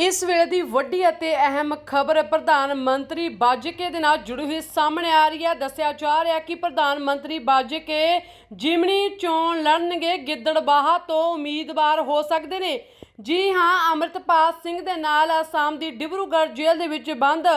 ਇਸ ਵੇਲੇ ਦੀ ਵੱਡੀ ਅਤੇ ਅਹਿਮ ਖਬਰ, ਪ੍ਰਧਾਨ ਮੰਤਰੀ ਬਾਜਕੇ ਦੇ ਨਾਲ ਜੁੜੀ ਹੋਈ ਸਾਹਮਣੇ ਆ ਰਹੀ ਹੈ। ਦੱਸਿਆ ਜਾ ਰਿਹਾ ਕਿ ਪ੍ਰਧਾਨ ਮੰਤਰੀ ਬਾਜਕੇ ਜਿਮਣੀ ਚੋਣ ਲੜਨਗੇ। ਗਿੱਦੜਬਾਹਾ ਤੋਂ ਉਮੀਦਵਾਰ ਹੋ ਸਕਦੇ ਨੇ। ਜੀ ਹਾਂ, ਅੰਮ੍ਰਿਤਪਾਲ ਸਿੰਘ ਦੇ ਨਾਲ ਆਸਾਮ ਦੀ ਡਿਬਰੂਗੜ੍ਹ ਜੇਲ੍ਹ ਦੇ ਵਿੱਚ ਬੰਦ।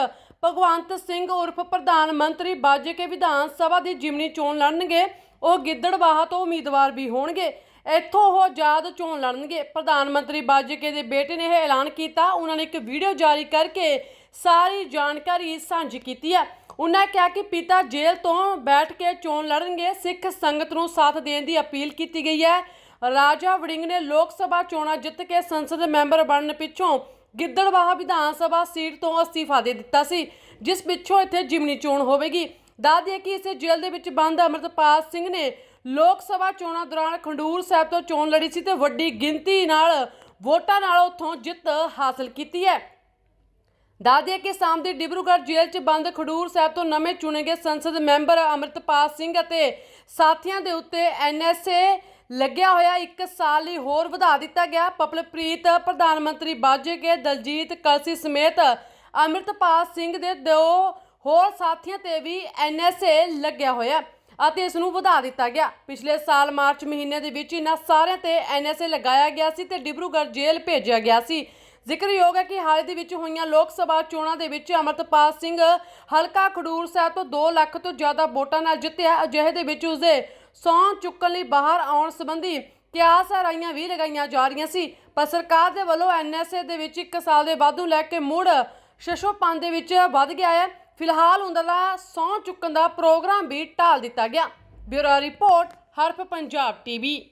ਭਗਵੰਤ ਸਿੰਘ ਉਰਫ ਪ੍ਰਧਾਨ ਮੰਤਰੀ ਬਾਜਕੇ ਵਿਧਾਨ ਸਭਾ ਦੀ ਜਿਮਣੀ ਚੋਣ ਲੜਨਗੇ। ਉਹ ਗਿੱਦੜਬਾਹਾ ਤੋਂ ਉਮੀਦਵਾਰ ਵੀ ਹੋਣਗੇ। ਇੱਥੋਂ ਉਹ ਆਜ਼ਾਦ ਚੋਣ ਲੜਨਗੇ। ਪ੍ਰਧਾਨ ਮੰਤਰੀ ਬਾਜਕੇ ਦੇ ਬੇਟੇ ਨੇ ਇਹ ਐਲਾਨ ਕੀਤਾ। ਉਹਨਾਂ ਨੇ ਇੱਕ ਵੀਡੀਓ ਜਾਰੀ ਕਰਕੇ ਸਾਰੀ ਜਾਣਕਾਰੀ ਸਾਂਝੀ ਕੀਤੀ ਹੈ। ਉਹਨਾਂ ਕਿਹਾ ਕਿ ਪਿਤਾ ਜੇਲ੍ਹ ਤੋਂ ਬੈਠ ਕੇ ਚੋਣ ਲੜਨਗੇ। ਸਿੱਖ ਸੰਗਤ ਨੂੰ ਸਾਥ ਦੇਣ ਦੀ ਅਪੀਲ ਕੀਤੀ ਗਈ ਹੈ। ਰਾਜਾ ਵੜਿੰਗ ਨੇ ਲੋਕ ਸਭਾ ਚੋਣਾਂ ਜਿੱਤ ਕੇ ਸੰਸਦ ਮੈਂਬਰ ਬਣਨ ਪਿੱਛੋਂ ਗਿੱਦੜਬਾਹਾ ਵਿਧਾਨ ਸਭਾ ਸੀਟ ਤੋਂ ਅਸਤੀਫਾ ਦੇ ਦਿੱਤਾ ਸੀ, ਜਿਸ ਪਿੱਛੋਂ ਇੱਥੇ ਜਿਮਨੀ ਚੋਣ ਹੋਵੇਗੀ। ਦੱਸ ਦਈਏ ਕਿ ਇਸੇ ਜੇਲ੍ਹ ਦੇ ਵਿੱਚ ਬੰਦ ਅਮਰਤਪਾਲ ਸਿੰਘ ਨੇ ਲੋਕ ਸਭਾ ਚੋਣਾਂ ਦੌਰਾਨ ਖੰਡੂਰ ਸਾਹਿਬ ਤੋਂ ਚੋਣ ਲੜੀ ਸੀ ਤੇ ਵੱਡੀ ਗਿਣਤੀ ਨਾਲ ਵੋਟਾਂ ਨਾਲ ਉੱਥੋਂ ਜਿੱਤ ਹਾਸਲ ਕੀਤੀ ਹੈ। ਦੱਸ ਦਈਏ ਕਿ ਸਾਮ ਦੀ ਡਿਬਰੂਗੜ੍ਹ ਜੇਲ੍ਹ 'ਚ ਬੰਦ ਖਡੂਰ ਸਾਹਿਬ ਤੋਂ ਨਵੇਂ ਚੁਣੇ ਗਏ ਸੰਸਦ ਮੈਂਬਰ ਅਮਰਤਪਾਲ ਸਿੰਘ ਅਤੇ ਸਾਥੀਆਂ ਦੇ ਉੱਤੇ ਐਨਐਸਏ ਲੱਗਿਆ ਹੋਇਆ 1 ਸਾਲ ਲਈ ਹੋਰ ਵਧਾ ਦਿੱਤਾ ਗਿਆ। ਪਪਲਪ੍ਰੀਤ, ਪ੍ਰਧਾਨ ਮੰਤਰੀ ਬਾਜੇ ਕੇ ਦਲਜੀਤ ਕਲਸੀ ਸਮੇਤ ਅਮਰਤਪਾਲ ਸਿੰਘ ਦੇ ਦੋ ਹੋਰ ਸਾਥੀਆਂ ਤੇ ਵੀ ਐਨਐਸਏ ਲੱਗਿਆ ਹੋਇਆ। ਅਤੇ ਇਸ ਨੂੰ ਵਧਾ ਦਿੱਤਾ ਗਿਆ। ਪਿਛਲੇ ਸਾਲ ਮਾਰਚ ਮਹੀਨੇ ਦੇ ਵਿੱਚ ਇਹਨਾਂ ਸਾਰਿਆਂ ਤੇ ਐਨਐਸਏ ਲਗਾਇਆ ਗਿਆ ਸੀ ਤੇ ਡਿਬਰੂਗੜ੍ਹ ਜੇਲ੍ਹ ਭੇਜਿਆ ਗਿਆ ਸੀ। ਜ਼ਿਕਰਯੋਗ ਹੈ ਕਿ ਹਾਲ ਦੇ ਵਿੱਚ ਹੋਈਆਂ ਲੋਕ ਸਭਾ ਚੋਣਾਂ ਦੇ ਵਿੱਚ ਅਮਰਤਪਾਲ ਸਿੰਘ ਹਲਕਾ ਖਡੂਰ ਸਾਹਿਬ ਤੋਂ 2 ਲੱਖ ਤੋਂ ਜ਼ਿਆਦਾ ਵੋਟਾਂ ਨਾਲ ਜਿੱਤਿਆ। ਅਜਿਹੇ ਦੇ ਵਿੱਚ ਉਸਦੇ ਸਹੁੰ ਚੁੱਕਣ ਲਈ ਬਾਹਰ ਆਉਣ ਸੰਬੰਧੀ ਕਿਆਸ ਰਾਈਆਂ ਵੀ ਲਗਾਈਆਂ ਜਾ ਰਹੀਆਂ ਸੀ। ਪਰ ਸਰਕਾਰ ਦੇ ਵੱਲੋਂ ਐਨਐਸਏ ਦੇ ਵਿੱਚ 1 ਸਾਲ ਦੇ ਵਾਧੂ ਲੈ ਕੇ ਮੁੜ ਸ਼ਸ਼ੋਪਨ ਦੇ ਵਿੱਚ ਵੱਧ ਗਿਆ ਹੈ। ਫਿਲਹਾਲ ਉਹਨਾਂ ਦਾ ਸਹੁੰ ਚੁੱਕਣ ਦਾ ਪ੍ਰੋਗਰਾਮ ਵੀ ਟਾਲ ਦਿੱਤਾ ਗਿਆ। Bureau report, Haraf Punjab TV.